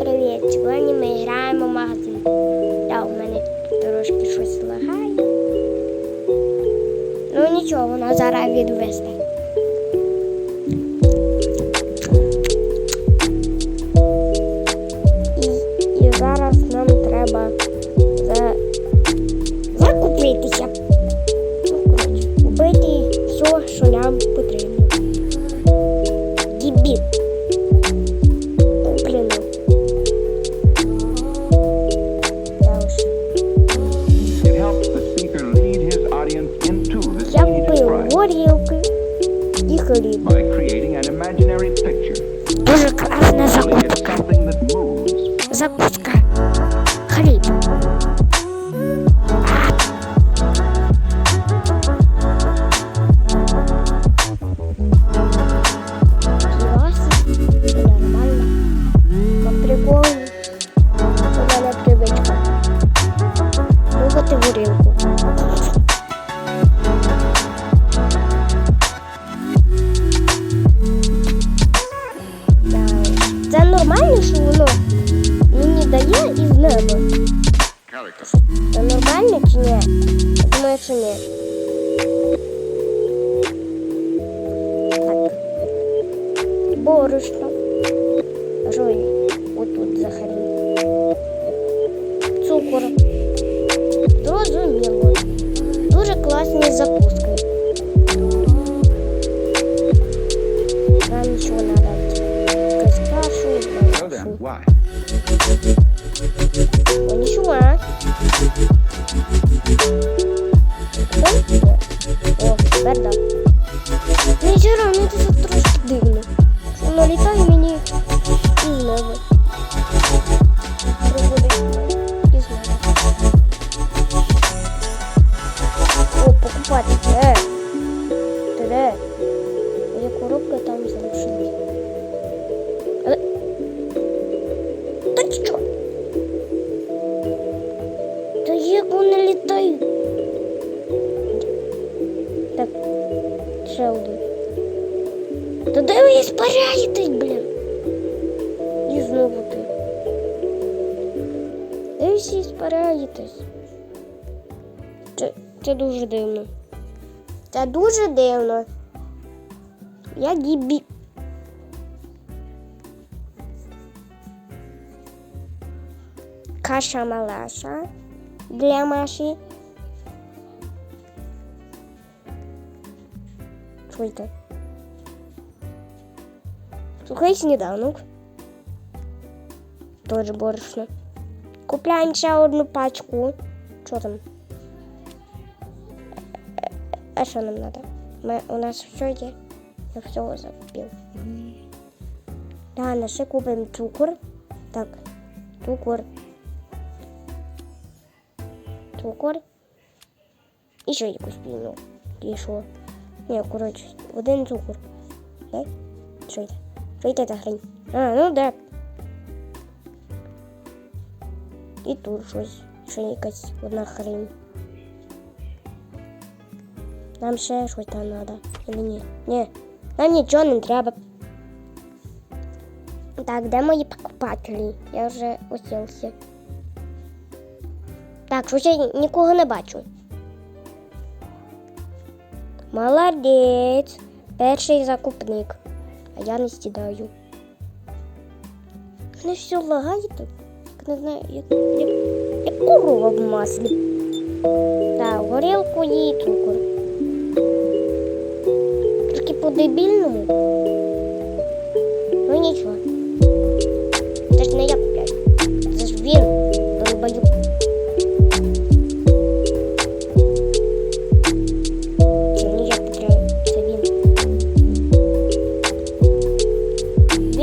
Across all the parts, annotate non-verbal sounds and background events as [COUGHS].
привіт! Сьогодні ми граємо в магазин. Да, у мене трошки щось лагає. Ну нічого, воно зараз відвести. купив describes горілки і хліб. by creating an imaginary picture. Дуже класна Usually it's закупка. Дає із неба. Це нормально чи ні? Я думаю, що ні. Так. Борошно. А що є? Отут за хрень. Цукор. Зрозуміло. Дуже класні закуски. Нам нічого не дати. Якусь кашу, So кашу. then, why? О, нічого. а? О, тепер да. Нічого, мені це трошки дивно. Що Воно літає мені із неба. Приходить із неба. О, покупати. Як вони літають? Так, ще один. Та де ви спаряєтесь, блін? І знову ти. Де ви всі спаряєтесь? Це, це дуже дивно. Це дуже дивно. Я гібі. Каша малаша для Маші. Що це? Сухий сніданок. Тоже борошно. Купляємо ще одну пачку. Що там? А що нам треба? Ми, у нас все є. Я всього закупив. Далі ще купимо цукор. Так, цукор. Цукор. І ще якусь піну. І що? Ні, коротше, один цукор. Так? Що це? Що це за хрень? А, ну да. І тут щось. Ще якась одна хрень. Нам ще щось там треба. Или ні? Ні. Нам нічого не треба. Так, де мої покупателі? Я вже уселся. Так, щось я нікого не бачу. Молодець. Перший закупник. А я не сідаю. Мене все лагає тут. Не знаю, як, як, як корова в маслі. Так, горілку і цукор. Тільки по-дебільному. Ну нічого.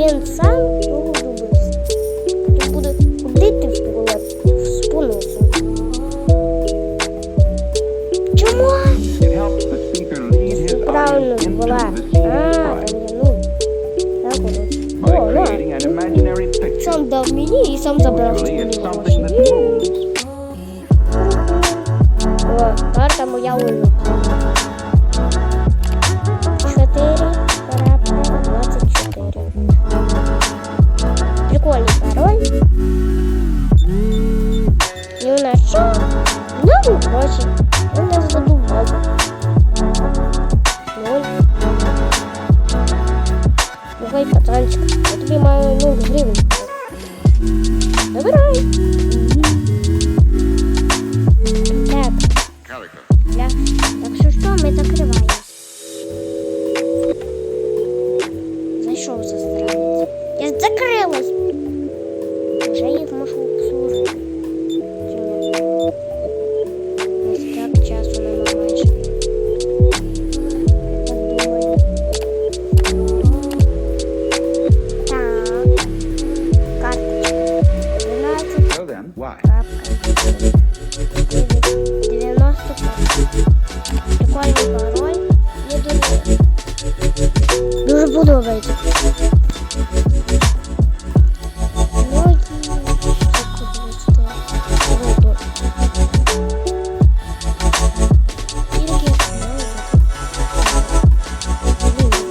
Він сам погубився. Потім буде ходити в туалет з поносом. Чому? Правильно була. А, ну. Так, воно. О, на. picture. Сам дав мені і сам забрав. О, карта моя улюблена. Знову гроші. Він нас задував. Ноль. Давай, пацанчик. Я тобі маю 0 гривень. Забирай.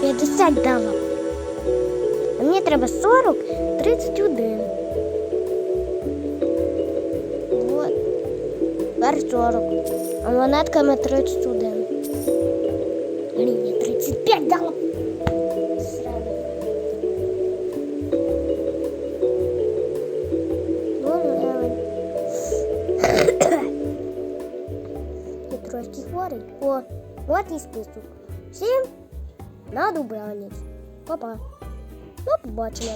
50 дала. А мені треба 40, 31. Вот. Тепер 40. А монетками 31. Блін, я 35 дала. [COUGHS] Я трошки хворий. О, от і список. Всім на добраніч. Па-па. До побачення.